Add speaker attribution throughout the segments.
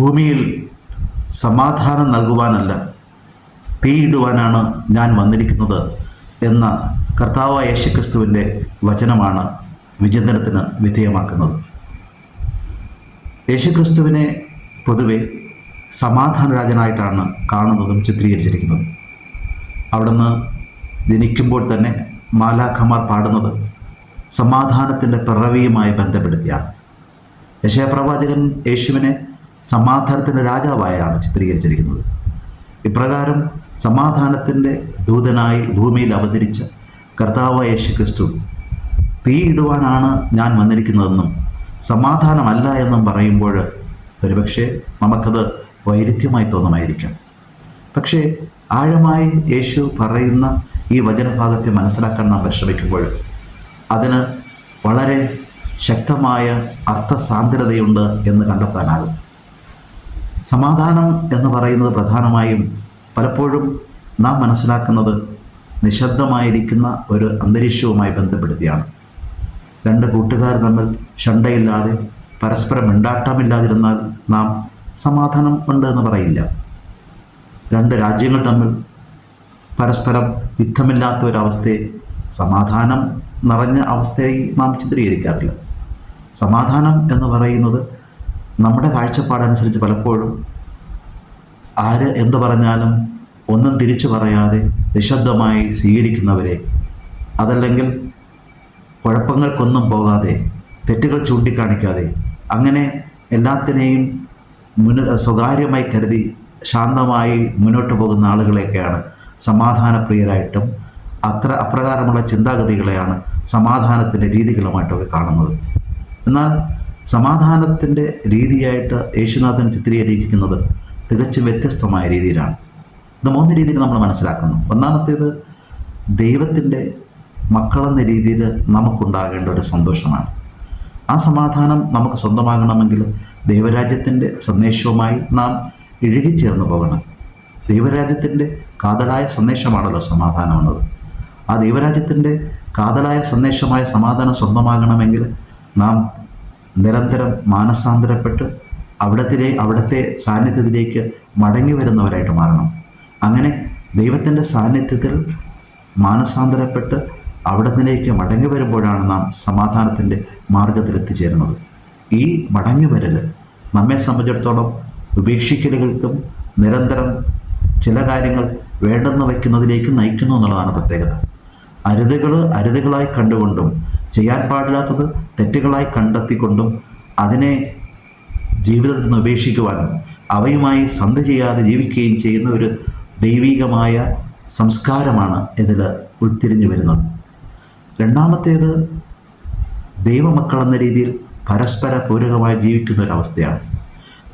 Speaker 1: ഭൂമിയിൽ സമാധാനം നൽകുവാനല്ല തീയിടുവാനാണ് ഞാൻ വന്നിരിക്കുന്നത് എന്ന കർത്താവ് യേശുക്രിസ്തുവിന്റെ വചനമാണ് വിചിന്തനത്തിന് വിധേയമാക്കുന്നത്. യേശുക്രിസ്തുവിനെ പൊതുവെ സമാധാന രാജനായിട്ടാണ് കാണുന്നതും ചിത്രീകരിച്ചിരിക്കുന്നതും. അവിടുന്ന് ജനിക്കുമ്പോൾ തന്നെ മാലാഖമാർ പാടുന്നത് സമാധാനത്തിന്റെ പിറവിയുമായി ബന്ധപ്പെടുത്തിയാണ്. യശയപ്രവാചകൻ യേശുവിനെ സമാധാനത്തിന്റെ രാജാവായാണ് ചിത്രീകരിച്ചിരിക്കുന്നത്. ഇപ്രകാരം സമാധാനത്തിന്റെ ദൂതനായി ഭൂമിയിൽ അവതരിച്ച കർത്താവ് യേശു ക്രിസ്തു തീയിടുവാനാണ് ഞാൻ വന്നിരിക്കുന്നതെന്നും സമാധാനമല്ല എന്നും പറയുമ്പോൾ ഒരുപക്ഷെ നമുക്കത് വൈരുദ്ധ്യമായി തോന്നുമായിരിക്കാം. പക്ഷേ ആഴമായി യേശു പറയുന്ന ഈ വചനഭാഗത്തെ മനസ്സിലാക്കാൻ നാം പരിശ്രമിക്കുമ്പോൾ അതിന് വളരെ ശക്തമായ അർത്ഥസാന്ദ്രതയുണ്ട് എന്ന് കണ്ടെത്താനാകും. സമാധാനം എന്ന് പറയുന്നത് പ്രധാനമായും പലപ്പോഴും നാം മനസ്സിലാക്കുന്നത് നിശബ്ദമായിരിക്കുന്ന ഒരു അന്തരീക്ഷവുമായി ബന്ധപ്പെടുത്തിയാണ് രണ്ട് കൂട്ടുകാർ തമ്മിൽ ഷണ്ടയില്ലാതെ പരസ്പരം മിണ്ടാട്ടമില്ലാതിരുന്നാൽ നാം സമാധാനം ഉണ്ട് എന്ന് പറയില്ല. രണ്ട് രാജ്യങ്ങൾ തമ്മിൽ പരസ്പരം യുദ്ധമില്ലാത്ത ഒരവസ്ഥയെ സമാധാനം നിറഞ്ഞ അവസ്ഥയായി നാം ചിത്രീകരിക്കാറില്ല. സമാധാനം എന്ന് പറയുന്നത് നമ്മുടെ കാഴ്ചപ്പാടനുസരിച്ച് പലപ്പോഴും ആര് എന്തു പറഞ്ഞാലും ഒന്നും തിരിച്ചു പറയാതെ നിശബ്ദമായി സ്വീകരിക്കുന്നവരെ അതല്ലെങ്കിൽ കുഴപ്പങ്ങൾക്കൊന്നും പോകാതെ തെറ്റുകൾ ചൂണ്ടിക്കാണിക്കാതെ അങ്ങനെ എല്ലാത്തിനെയും മുന സ്വകാര്യമായി കരുതി ശാന്തമായി മുന്നോട്ട് പോകുന്ന ആളുകളെയൊക്കെയാണ് സമാധാനപ്രിയരായിട്ടും അത്ര അപ്രകാരമുള്ള ചിന്താഗതികളെയാണ് സമാധാനത്തിന്റെ രീതികളുമായിട്ടൊക്കെ കാണുന്നത്. എന്നാൽ സമാധാനത്തിന്റെ രീതിയായിട്ട് യേശുനാഥൻ ചിത്രീകരിക്കുന്നത് തികച്ചും വ്യത്യസ്തമായ രീതിയിലാണ്. ഇത് മൂന്ന് രീതിയിൽ നമ്മൾ മനസ്സിലാക്കുന്നു. ഒന്നാമത്തേത് ദൈവത്തിന്റെ മക്കളെന്ന രീതിയിൽ നമുക്കുണ്ടാകേണ്ട ഒരു സന്തോഷമാണ്. ആ സമാധാനം നമുക്ക് സ്വന്തമാകണമെങ്കിൽ ദൈവരാജ്യത്തിന്റെ സന്ദേശവുമായി നാം ഇഴുകിച്ചേർന്ന് പോകണം. ദൈവരാജ്യത്തിന്റെ കാതലായ സന്ദേശമാണല്ലോ സമാധാനം എന്നത്. ആ ദൈവരാജ്യത്തിന്റെ കാതലായ സന്ദേശമായ സമാധാനം സ്വന്തമാകണമെങ്കിൽ നാം നിരന്തരം മാനസാന്തരപ്പെട്ട് അവിടത്തിലെ അവിടത്തെ സാന്നിധ്യത്തിലേക്ക് മടങ്ങി വരുന്നവരായിട്ട് മാറണം. അങ്ങനെ ദൈവത്തിന്റെ സാന്നിധ്യത്തിൽ മാനസാന്തരപ്പെട്ട് അവിടത്തിലേക്ക് മടങ്ങി വരുമ്പോഴാണ് നാം സമാധാനത്തിന്റെ മാർഗത്തിൽ എത്തിച്ചേരുന്നത് ഈ മടങ്ങി വരൽ നമ്മെ സംബന്ധിച്ചിടത്തോളം ഉപേക്ഷിക്കലുകൾക്കും നിരന്തരം ചില കാര്യങ്ങൾ വേണ്ടെന്ന് വയ്ക്കുന്നതിലേക്ക് നയിക്കുന്നു എന്നുള്ളതാണ് പ്രത്യേകത. അരുതുകൾ അരുതുകളായി കണ്ടുകൊണ്ടും ചെയ്യാൻ പാടില്ലാത്തത് തെറ്റുകളായി കണ്ടെത്തിക്കൊണ്ടും അതിനെ ജീവിതത്തിൽ നിന്ന് ഉപേക്ഷിക്കുവാനും അവയുമായി സന്ധി ചെയ്യാതെ ജീവിക്കുകയും ചെയ്യുന്ന ഒരു ദൈവികമായ സംസ്കാരമാണ് ഇതിൽ ഉൾത്തിരിഞ്ഞു വരുന്നത്. രണ്ടാമത്തേത് ദൈവമക്കൾ എന്ന രീതിയിൽ പരസ്പര പൂരകമായി ജീവിക്കുന്ന ഒരവസ്ഥയാണ്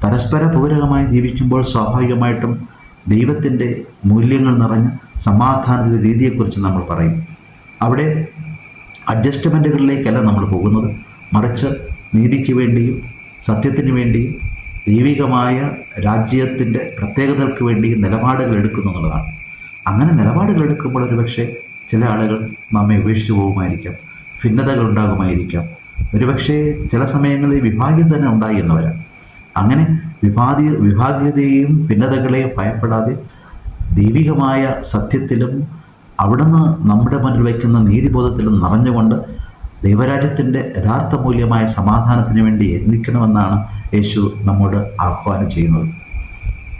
Speaker 1: പരസ്പര പൂരകമായി ജീവിക്കുമ്പോൾ സ്വാഭാവികമായിട്ടും ദൈവത്തിന്റെ മൂല്യങ്ങൾ നിറഞ്ഞ സമാധാനത്തിന്റെ രീതിയെക്കുറിച്ച് നമ്മൾ പറയും. അവിടെ അഡ്ജസ്റ്റ്മെന്റുകളിലേക്കല്ല നമ്മൾ പോകുന്നത്. മറിച്ച് നീതിക്ക് വേണ്ടിയും സത്യത്തിന് വേണ്ടിയും ദൈവികമായ രാജ്യത്തിന്റെ പ്രത്യേകതകൾക്ക് വേണ്ടിയും നിലപാടുകൾ എടുക്കുന്നു എന്നുള്ളതാണ്. അങ്ങനെ നിലപാടുകൾ എടുക്കുമ്പോൾ ഒരുപക്ഷെ ചില ആളുകൾ നമ്മെ ഉപേക്ഷിച്ചു പോകുമായിരിക്കാം ഭിന്നതകൾ ഉണ്ടാകുമായിരിക്കാം. ഒരുപക്ഷെ ചില സമയങ്ങളിൽ വിഭാഗ്യം തന്നെ ഉണ്ടായി എന്ന് വരാം. അങ്ങനെ വിഭാതി വിഭാഗീയതയെയും ഭിന്നതകളെയും ഭയപ്പെടാതെ ദൈവികമായ സത്യത്തിലും അവിടുന്ന് നമ്മുടെ മുന്നിൽ വയ്ക്കുന്ന നീതിബോധത്തിൽ നിറഞ്ഞുകൊണ്ട് ദൈവരാജ്യത്തിന്റെ യഥാർത്ഥ മൂല്യമായ സമാധാനത്തിന് വേണ്ടി യത്നിക്കണമെന്നാണ് യേശു നമ്മോട് ആഹ്വാനം ചെയ്യുന്നത്.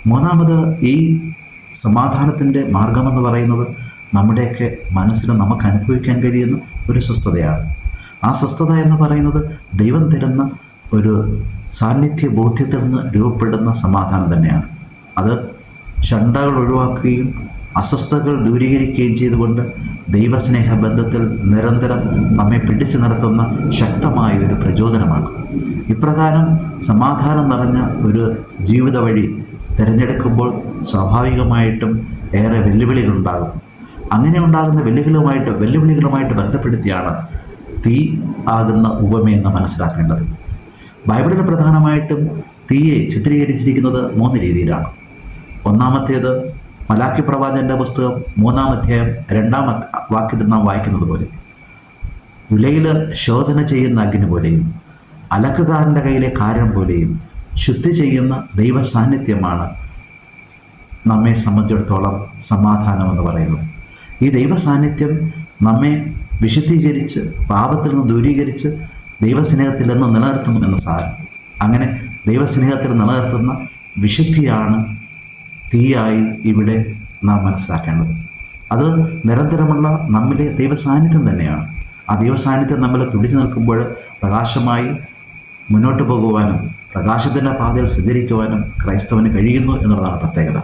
Speaker 1: മൂന്നാമത് ഈ സമാധാനത്തിന്റെ മാർഗമെന്ന് പറയുന്നത് നമ്മുടെയൊക്കെ മനസ്സിന് നമുക്ക് അനുഭവിക്കാൻ കഴിയുന്ന ഒരു സ്വസ്ഥതയാണ്. ആ സ്വസ്ഥത എന്ന് പറയുന്നത് ദൈവം തരുന്ന ഒരു സാന്നിധ്യ ബോധ്യത്തിൽ നിന്ന് രൂപപ്പെടുന്ന സമാധാനം തന്നെയാണ്. അത് ഷണ്ടകൾ ഒഴിവാക്കുകയും അസ്വസ്ഥതകൾ ദൂരീകരിക്കുകയും ചെയ്തുകൊണ്ട് ദൈവസ്നേഹ ബന്ധത്തിൽ നിരന്തരം നമ്മെ പിടിച്ചു നിർത്തുന്ന ശക്തമായ ഒരു പ്രചോദനമാണ്. ഇപ്രകാരം സമാധാനം നിറഞ്ഞ ഒരു ജീവിത വഴി തിരഞ്ഞെടുക്കുമ്പോൾ സ്വാഭാവികമായിട്ടും ഏറെ വെല്ലുവിളികളുണ്ടാകും. അങ്ങനെ ഉണ്ടാകുന്ന വെല്ലുവിളികളുമായിട്ട് വെല്ലുവിളികളുമായിട്ട് ബന്ധപ്പെടുത്തിയാണ് തീ ആകുന്ന ഉപമയെന്ന് മനസ്സിലാക്കേണ്ടത്. ബൈബിളിൽ പ്രധാനമായിട്ടും തീയെ ചിത്രീകരിച്ചിരിക്കുന്നത് മൂന്ന് രീതിയിലാണ്. ഒന്നാമത്തേത് മലാക്കി പ്രവാചകന്റെ പുസ്തകം മൂന്നാം അധ്യായം രണ്ടാം വാക്യത്തിൽ നാം വായിക്കുന്നത് പോലെ. ഉലയിൽ ശോധന ചെയ്യുന്ന അഗ്നി പോലെയും അലക്കുകാരന്റെ കയ്യിലെ കാരം പോലെയും ശുദ്ധി ചെയ്യുന്ന ദൈവ സാന്നിധ്യമാണ് നമ്മെ സംബന്ധിച്ചിടത്തോളം സമാധാനം എന്ന് പറയുന്നത്. ഈ ദൈവ സാന്നിധ്യം നമ്മെ വിശുദ്ധീകരിച്ച് പാപത്തിൽ നിന്ന് ദൂരീകരിച്ച് ദൈവസ്നേഹത്തിൽ നിന്ന് നിലനിർത്തുന്നു എന്ന സാരം അങ്ങനെ ദൈവസ്നേഹത്തിൽ നിലനിർത്തുന്ന വിശുദ്ധിയാണ് തീയായി ഇവിടെ നാം മനസ്സിലാക്കേണ്ടത്. അത് നിരന്തരമുള്ള നമ്മിലെ ദൈവസാന്നിധ്യം തന്നെയാണ്. ആ ദൈവസാന്നിധ്യം നമ്മൾ തുടിച്ചു നിൽക്കുമ്പോൾ പ്രകാശമായി മുന്നോട്ട് പോകുവാനും പ്രകാശത്തിന്റെ പാതയിൽ സഞ്ചരിക്കുവാനും ക്രൈസ്തവന് കഴിയുന്നു എന്നുള്ളതാണ് പ്രത്യേകത.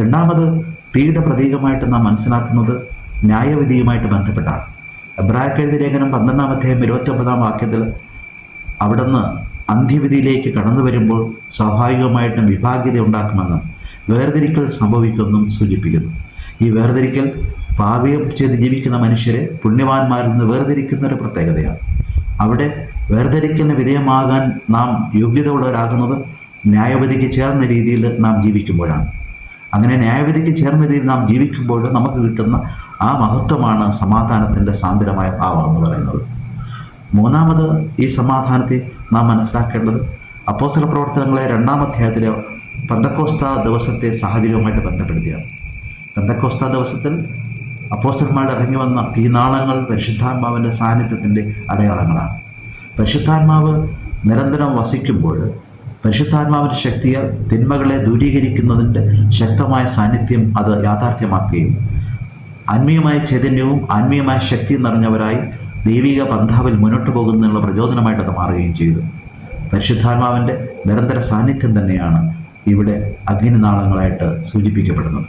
Speaker 1: രണ്ടാമത് തീയുടെ പ്രതീകമായിട്ട് നാം മനസ്സിലാക്കുന്നത് ന്യായവിധിയുമായിട്ട് ബന്ധപ്പെട്ടാണ്. എബ്രാഹക്കെഴുതി ലേഖനം പന്ത്രണ്ടാം അധ്യായം ഇരുപത്തൊമ്പതാം വാക്യത്തിൽ അവിടുന്ന് അന്ത്യവിധിയിലേക്ക് കടന്നു വരുമ്പോൾ സ്വാഭാവികമായിട്ടും വിഭാഗ്യത ഉണ്ടാക്കുമെന്നും വേർതിരിക്കൽ സംഭവിക്കുമെന്നും സൂചിപ്പിക്കുന്നു. ഈ വേർതിരിക്കൽ പാപിയം ചെയ്ത് ജീവിക്കുന്ന മനുഷ്യരെ പുണ്യവാന്മാരിൽ നിന്ന് വേർതിരിക്കുന്ന ഒരു പ്രത്യേകതയാണ്. അവിടെ വേർതിരിക്കലിന് വിധേയമാകാൻ നാം യോഗ്യത ഉള്ളവരാകുന്നത് ന്യായവിധിക്ക് ചേർന്ന രീതിയിൽ നാം ജീവിക്കുമ്പോഴാണ്. അങ്ങനെ ന്യായവിധിക്ക് ചേർന്ന രീതിയിൽ നാം ജീവിക്കുമ്പോൾ നമുക്ക് കിട്ടുന്ന ആ മഹത്വമാണ് സമാധാനത്തിന്റെ സാന്ദ്രമായ ഭാവം എന്ന് പറയുന്നത്. മൂന്നാമത് ഈ സമാധാനത്തെ നാം മനസ്സിലാക്കേണ്ടത് അപ്പോസ്തല പ്രവർത്തനങ്ങളെ രണ്ടാം അധ്യായത്തിലെ പന്തക്കോസ്ത ദിവസത്തെ സാഹചര്യവുമായിട്ട് ബന്ധപ്പെടുത്തിയാണ് പന്തക്കോസ്ത ദിവസത്തിൽ അപ്പോസ്റ്റർമാരുടെ ഇറങ്ങി വന്ന തീനാളങ്ങൾ പരിശുദ്ധാത്മാവിന്റെ സാന്നിധ്യത്തിന്റെ അടയാളങ്ങളാണ്. പരിശുദ്ധാത്മാവ് നിരന്തരം വസിക്കുമ്പോൾ പരിശുദ്ധാത്മാവിന്റെ ശക്തിയാൽ തിന്മകളെ ദൂരീകരിക്കുന്നതിന്റെ ശക്തമായ സാന്നിധ്യം അത് യാഥാർത്ഥ്യമാക്കുകയും ആത്മീയമായ ചൈതന്യവും ആത്മീയമായ ശക്തിയും നിറഞ്ഞവരായി ദൈവിക പന്ഥാവിൽ മുന്നോട്ട് പോകുന്നതിനുള്ള പ്രചോദനമായിട്ട് അത് മാറുകയും ചെയ്തു. പരിശുദ്ധാത്മാവിന്റെ നിരന്തര സാന്നിധ്യം തന്നെയാണ് ഇവിടെ അഗ്നിനാളങ്ങളായിട്ട് സൂചിപ്പിക്കപ്പെടുന്നത്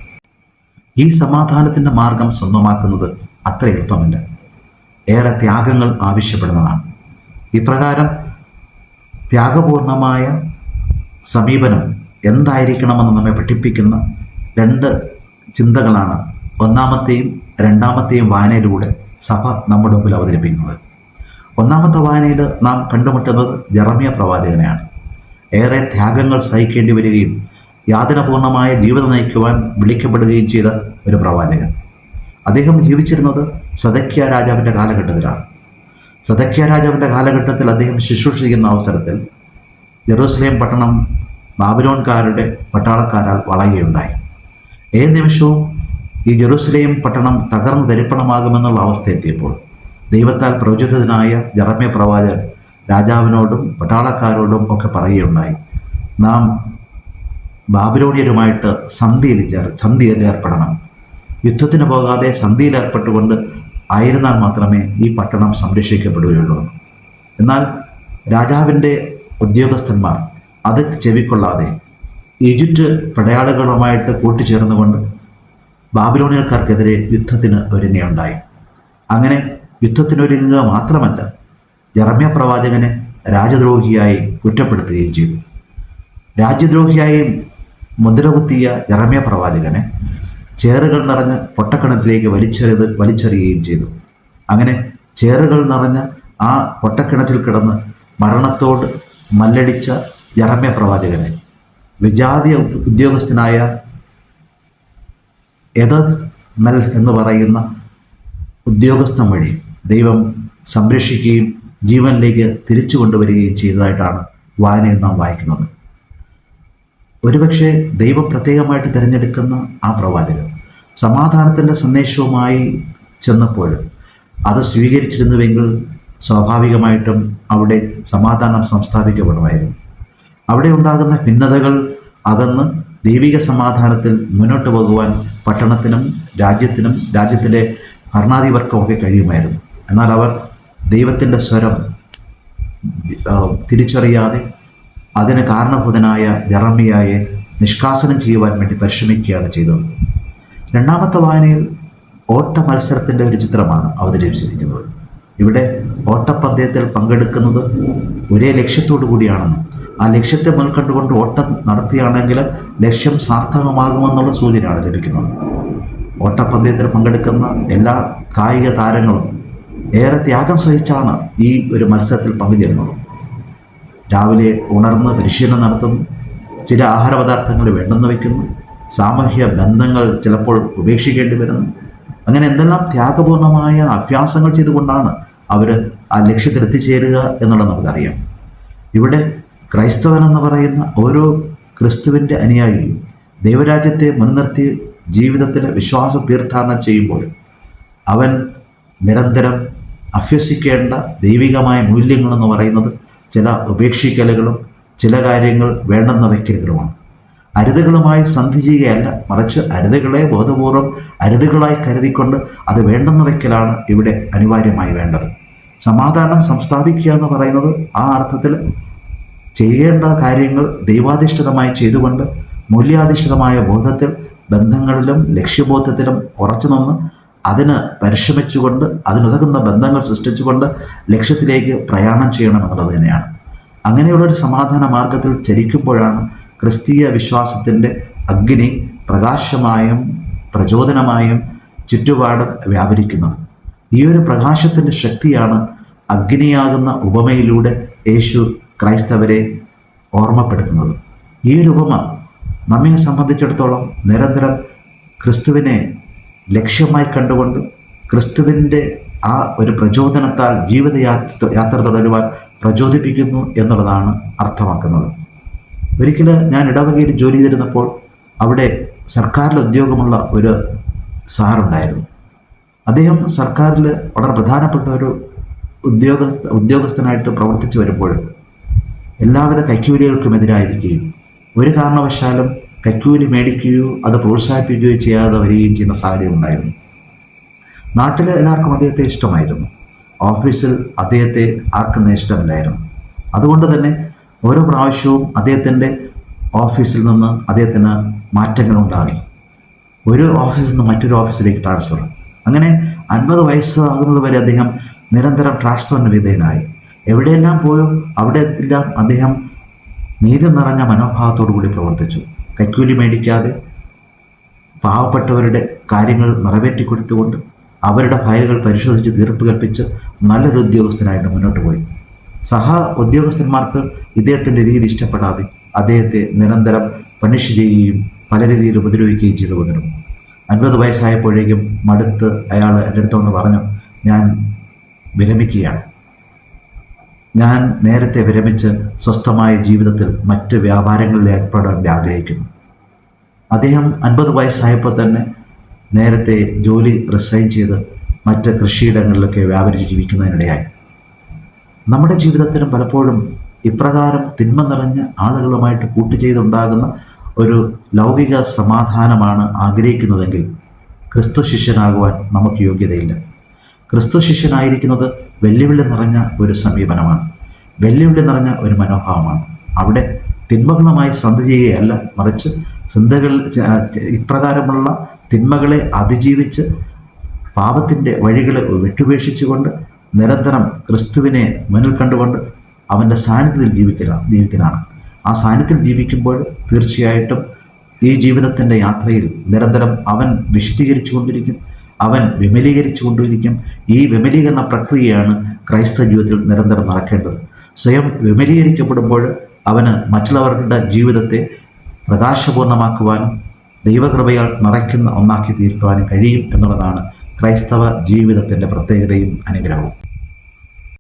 Speaker 1: ഈ സമാധാനത്തിന്റെ മാർഗം സ്വന്തമാക്കുന്നത് അത്ര എളുപ്പമല്ല. ഏറെ ത്യാഗങ്ങൾ ആവശ്യപ്പെടുന്നതാണ്. ഇപ്രകാരം ത്യാഗപൂർണമായ സമീപനം എന്തായിരിക്കണമെന്ന് നമ്മെ പഠിപ്പിക്കുന്ന രണ്ട് ചിന്തകളാണ് ഒന്നാമത്തെയും രണ്ടാമത്തെയും വായനയിലൂടെ സഭ നമ്മുടെ മുമ്പിൽ അവതരിപ്പിക്കുന്നത്. ഒന്നാമത്തെ വായനയിൽ നാം കണ്ടുമുട്ടുന്നത് ജറമിയ പ്രവാചകനെയാണ്. ഏറെ ത്യാഗങ്ങൾ സഹിക്കേണ്ടി വരികയും യാതനപൂർണമായ ജീവിതം നയിക്കുവാൻ വിളിക്കപ്പെടുകയും ചെയ്ത ഒരു പ്രവാചകൻ. അദ്ദേഹം ജീവിച്ചിരുന്നത് സദക്യ രാജാവിന്റെ കാലഘട്ടത്തിലാണ്. സദക്യ രാജാവിന്റെ കാലഘട്ടത്തിൽ അദ്ദേഹം ശുശ്രൂഷിക്കുന്ന അവസരത്തിൽ ജെറൂസലേം പട്ടണം ബാബിലോൺകാരുടെ പട്ടാളക്കാരാൽ വളയുകയുണ്ടായി. ഏത് നിമിഷവും ഈ ജെറൂസലേം പട്ടണം തകർന്നു തരിപ്പണമാകുമെന്നുള്ള അവസ്ഥ എത്തിയപ്പോൾ ദൈവത്താൽ പ്രവചിതനായ ജറമ്യ പ്രവാചകൻ രാജാവിനോടും പട്ടാളക്കാരോടും ഒക്കെ പറയുകയുണ്ടായി. നാം ബാബിലോണിയരുമായിട്ട് സന്ധിയിൽ ചേർ സന്ധിയിൽ ഏർപ്പെടണം. യുദ്ധത്തിന് പോകാതെ സന്ധിയിൽ ഏർപ്പെട്ടുകൊണ്ട് ആയിരുന്നാൽ മാത്രമേ ഈ പട്ടണം സംരക്ഷിക്കപ്പെടുകയുള്ളൂ. എന്നാൽ രാജാവിന്റെ ഉദ്യോഗസ്ഥന്മാർ അത് ചെവിക്കൊള്ളാതെ ഈജിപ്റ്റ് പടയാളികളുമായിട്ട് കൂട്ടിച്ചേർന്നുകൊണ്ട് ബാബിലോണിയക്കാർക്കെതിരെ യുദ്ധത്തിന് ഒരുങ്ങുകയുണ്ടായി. അങ്ങനെ യുദ്ധത്തിനൊരുങ്ങുക മാത്രമല്ല ജറമ്യ പ്രവാചകനെ രാജദ്രോഹിയായി കുറ്റപ്പെടുത്തുകയും ചെയ്തു. രാജ്യദ്രോഹിയായി മുദ്രകുത്തിയ ജറമ്യ പ്രവാചകനെ ചേറുകൾ നിറഞ്ഞ പൊട്ടക്കിണറ്റിലേക്ക് വലിച്ചെറിയത് വലിച്ചെറിയുകയും ചെയ്തു. അങ്ങനെ ചേറുകൾ നിറഞ്ഞ ആ പൊട്ടക്കിണറ്റിൽ കിടന്ന് മരണത്തോട് മല്ലടിച്ച ജറമ്യ പ്രവാചകനെ വിജാതീയ ഉദ്യോഗസ്ഥനായ എതർ മെൽ എന്ന് പറയുന്ന ഉദ്യോഗസ്ഥൻ വഴി ദൈവം സംരക്ഷിക്കുകയും ജീവനിലേക്ക് തിരിച്ചു കൊണ്ടുവരികയും ചെയ്തതായിട്ടാണ് വായനയിൽ നാം വായിക്കുന്നത്. ഒരുപക്ഷെ ദൈവം പ്രത്യേകമായിട്ട് തിരഞ്ഞെടുക്കുന്ന ആ പ്രവാചകൻ സമാധാനത്തിന്റെ സന്ദേശവുമായി ചെന്നപ്പോൾ അത് സ്വീകരിച്ചിരുന്നുവെങ്കിൽ സ്വാഭാവികമായിട്ടും അവിടെ സമാധാനം സംസ്ഥാപിക്കപ്പെടുമായിരുന്നു. അവിടെ ഉണ്ടാകുന്ന ഭിന്നതകൾ അകന്ന് ദൈവിക സമാധാനത്തിൽ മുന്നോട്ട് പോകുവാൻ പട്ടണത്തിനും രാജ്യത്തിനും രാജ്യത്തിന്റെ ഭരണാധിപർക്കുമൊക്കെ കഴിയുമായിരുന്നു. എന്നാൽ അവർ ദൈവത്തിന്റെ സ്വരം തിരിച്ചറിയാതെ അതിന് കാരണഭൂതനായ ജറമിയായെ നിഷ്കാസനം ചെയ്യുവാൻ വേണ്ടി പരിശ്രമിക്കുകയാണ് ചെയ്തത്. രണ്ടാമത്തെ വായനയിൽ ഓട്ട മത്സരത്തിന്റെ ഒരു ചിത്രമാണ് അവതരിപ്പിച്ചിരിക്കുന്നത്. ഇവിടെ ഓട്ടപ്പന്തയത്തിൽ പങ്കെടുക്കുന്നത് ഒരേ ലക്ഷ്യത്തോടു കൂടിയാണെന്നും. ആ ലക്ഷ്യത്തെ മുൻകണ്ടുകൊണ്ട് ഓട്ടം നടത്തിയാണെങ്കിൽ ലക്ഷ്യം സാർത്ഥകമാകുമെന്നുള്ള സൂചനയാണ് ലഭിക്കുന്നത്. ഓട്ടപ്പന്തയത്തിൽ പങ്കെടുക്കുന്ന എല്ലാ കായിക താരങ്ങളും ഏറെ ത്യാഗം സഹിച്ചാണ് ഈ ഒരു മത്സരത്തിൽ പങ്കുചേരുന്നത്. രാവിലെ ഉണർന്ന് പരിശീലനം നടത്തുന്നു. ചില ആഹാര പദാർത്ഥങ്ങൾ വേണ്ടെന്ന് വയ്ക്കുന്നു. സാമൂഹ്യ ബന്ധങ്ങൾ ചിലപ്പോൾ ഉപേക്ഷിക്കേണ്ടി വരുന്നു. അങ്ങനെ എന്തെല്ലാം ത്യാഗപൂർണമായ അഭ്യാസങ്ങൾ ചെയ്തുകൊണ്ടാണ് അവർ ആ ലക്ഷ്യത്തിൽ എത്തിച്ചേരുക എന്നുള്ളത് നമുക്കറിയാം. ഇവിടെ ക്രൈസ്തവൻ എന്ന് പറയുന്ന ഓരോ ക്രിസ്തുവിന്റെ അനുയായിയും ദൈവരാജ്യത്തെ മുൻനിർത്തി ജീവിതത്തിൽ വിശ്വാസ തീർത്ഥാടനം ചെയ്യുമ്പോൾ അവൻ നിരന്തരം അഭ്യസിക്കേണ്ട ദൈവികമായ മൂല്യങ്ങളെന്ന് പറയുന്നത് ചില ഉപേക്ഷിക്കലുകളും ചില കാര്യങ്ങൾ വേണ്ടെന്ന വയ്ക്കലുകളുമാണ്. അരുതുകളുമായി സന്ധി ചെയ്യുകയല്ല മറിച്ച് അരുതുകളെ ബോധപൂർവം അരുതുകളായി കരുതിക്കൊണ്ട് അത് വേണ്ടെന്ന് വയ്ക്കലാണ് ഇവിടെ അനിവാര്യമായി വേണ്ടത്. സമാധാനം സംസ്ഥാപിക്കുക എന്ന് പറയുന്നത് ആ അർത്ഥത്തിൽ ചെയ്യേണ്ട കാര്യങ്ങൾ ദൈവാധിഷ്ഠിതമായി ചെയ്തുകൊണ്ട് മൂല്യാധിഷ്ഠിതമായ ബോധത്തിൽ ബന്ധങ്ങളിലും ലക്ഷ്യബോധത്തിലും ഉറച്ചു നിന്ന് അതിന് പരിശ്രമിച്ചുകൊണ്ട് അതിനുതകുന്ന ബന്ധങ്ങൾ സൃഷ്ടിച്ചുകൊണ്ട് ലക്ഷ്യത്തിലേക്ക് പ്രയാണം ചെയ്യണം എന്നുള്ളത് തന്നെയാണ്. അങ്ങനെയുള്ളൊരു സമാധാന മാർഗത്തിൽ ചരിക്കുമ്പോഴാണ് ക്രിസ്തീയ വിശ്വാസത്തിന്റെ അഗ്നി പ്രകാശമായും പ്രചോദനമായും ചുറ്റുപാടും വ്യാപരിക്കുന്നത്. ഈ ഒരു പ്രകാശത്തിന്റെ ശക്തിയാണ് അഗ്നിയാകുന്ന ഉപമയിലൂടെ യേശു ക്രൈസ്തവരെ ഓർമ്മപ്പെടുത്തുന്നത്. ഈ ഒരു ഉപമ നമ്മെ സംബന്ധിച്ചിടത്തോളം നിരന്തരം ക്രിസ്തുവിനെ ലക്ഷ്യമായി കണ്ടുകൊണ്ട് ക്രിസ്തുവിന്റെ ആ ഒരു പ്രചോദനത്താൽ ജീവിതയാത്ര യാത്ര തുടരുവാൻ പ്രചോദിപ്പിക്കുന്നു എന്നുള്ളതാണ് അർത്ഥമാക്കുന്നത്. ഒരിക്കൽ ഞാൻ ഇടവകയിൽ ജോലി ചെയ്തിരുന്നപ്പോൾ അവിടെ സർക്കാരിൽ ഉദ്യോഗമുള്ള ഒരു സാറുണ്ടായിരുന്നു. അദ്ദേഹം സർക്കാരിൽ വളരെ പ്രധാനപ്പെട്ട ഒരു ഉദ്യോഗസ്ഥ ഉദ്യോഗസ്ഥനായിട്ട് പ്രവർത്തിച്ചു വരുമ്പോൾ എല്ലാവിധ കൈക്കൂലികൾക്കുമെതിരായിരിക്കുകയും ഒരു കാരണവശാലും കൈക്കൂലി മേടിക്കുകയോ അത് പ്രോത്സാഹിപ്പിക്കുകയോ ചെയ്യാതെ വരികയും ചെയ്യുന്ന സാഹചര്യം ഉണ്ടായിരുന്നു. നാട്ടിൽ എല്ലാവർക്കും അദ്ദേഹത്തെ ഇഷ്ടമായിരുന്നു. ഓഫീസിൽ അദ്ദേഹത്തെ ആർക്കും ഇഷ്ടമില്ലായിരുന്നു. അതുകൊണ്ട് തന്നെ ഓരോ പ്രാവശ്യവും അദ്ദേഹത്തിന്റെ ഓഫീസിൽ നിന്ന് അദ്ദേഹത്തിന് മാറ്റങ്ങൾ ഉണ്ടായി. ഒരു ഓഫീസിൽ നിന്ന് മറ്റൊരു ഓഫീസിലേക്ക് ട്രാൻസ്ഫർ. അങ്ങനെ അൻപത് വയസ്സാകുന്നത് വരെ അദ്ദേഹം നിരന്തരം ട്രാൻസ്ഫറിന് വിധേയനായി. എവിടെയെല്ലാം പോയോ അവിടെ എല്ലാം അദ്ദേഹം നീതി നിറഞ്ഞ മനോഭാവത്തോടു കൂടി പ്രവർത്തിച്ചു. കൈക്കൂലി മേടിക്കാതെ പാവപ്പെട്ടവരുടെ കാര്യങ്ങൾ നിറവേറ്റി കൊടുത്തുകൊണ്ട് അവരുടെ ഫയലുകൾ പരിശോധിച്ച് തീർപ്പ് കൽപ്പിച്ച് നല്ലൊരു ഉദ്യോഗസ്ഥനായിട്ട് മുന്നോട്ട് പോയി. സഹ ഉദ്യോഗസ്ഥന്മാർക്ക് ഇദ്ദേഹത്തിന്റെ രീതി ഇഷ്ടപ്പെടാതെ അദ്ദേഹത്തെ നിരന്തരം പണിഷ് ചെയ്യുകയും പല രീതിയിൽ ഉപദ്രവിക്കുകയും ചെയ്തു വന്നിരുന്നു അൻപത് വയസ്സായപ്പോഴേക്കും മടുത്ത് അയാൾ എന്റെ അടുത്തോന്ന് പറഞ്ഞു ഞാൻ വിരമിക്കുകയാണ്. ഞാൻ നേരത്തെ വിരമിച്ച് സ്വസ്ഥമായ ജീവിതത്തിൽ മറ്റ് വ്യാപാരങ്ങളിൽ ഏർപ്പെടാൻ ആഗ്രഹിക്കുന്നു. അദ്ദേഹം അൻപത് വയസ്സായപ്പോൾ തന്നെ നേരത്തെ ജോലി റിസൈൻ ചെയ്ത് മറ്റ് കൃഷിയിടങ്ങളിലൊക്കെ വ്യാപരിച്ച് ജീവിക്കുന്നതിനിടയായി. നമ്മുടെ ജീവിതത്തിലും പലപ്പോഴും ഇപ്രകാരം തിന്മ നിറഞ്ഞ ആളുകളുമായിട്ട് കൂട്ടുചെയ്തുണ്ടാകുന്ന ഒരു ലൗകിക സമാധാനമാണ് ആഗ്രഹിക്കുന്നതെങ്കിൽ ക്രിസ്തു ശിഷ്യനാകുവാൻ നമുക്ക് യോഗ്യതയില്ല. ക്രിസ്തു ശിഷ്യനായിരിക്കുന്നത് വെല്ലുവിളി നിറഞ്ഞ ഒരു സമീപനമാണ്. വെല്ലുവിളി നിറഞ്ഞ ഒരു മനോഭാവമാണ്. അവിടെ തിന്മകളുമായി സന്ധി ചെയ്യുകയല്ല മറിച്ച് ചിന്തകൾ ഇപ്രകാരമുള്ള തിന്മകളെ അതിജീവിച്ച് പാപത്തിന്റെ വഴികളെ വിട്ടുപേക്ഷിച്ചുകൊണ്ട് നിരന്തരം ക്രിസ്തുവിനെ മുന്നിൽ കണ്ടുകൊണ്ട് അവന്റെ സാന്നിധ്യത്തിൽ ജീവിക്കുക ജീവിക്കലാണ്. ആ സാന്നിധ്യത്തിൽ ജീവിക്കുമ്പോൾ തീർച്ചയായിട്ടും ഈ ജീവിതത്തിന്റെ യാത്രയിൽ നിരന്തരം അവൻ വിശദീകരിച്ചു കൊണ്ടിരിക്കും അവൻ വിമലീകരിച്ചു കൊണ്ടിരിക്കും ഈ വിമലീകരണ പ്രക്രിയയാണ് ക്രൈസ്തവ ജീവിതത്തിൽ നിരന്തരം നടക്കേണ്ടത്. സ്വയം വിമലീകരിക്കപ്പെടുമ്പോൾ അവന് മറ്റുള്ളവരുടെ ജീവിതത്തെ പ്രകാശപൂർണമാക്കുവാനും ദൈവകൃപയാൽ നിറയ്ക്കുന്ന ഒന്നാക്കി തീർക്കുവാനും കഴിയും എന്നുള്ളതാണ് ക്രൈസ്തവ ജീവിതത്തിന്റെ പ്രത്യേകതയും അനുഗ്രഹവും.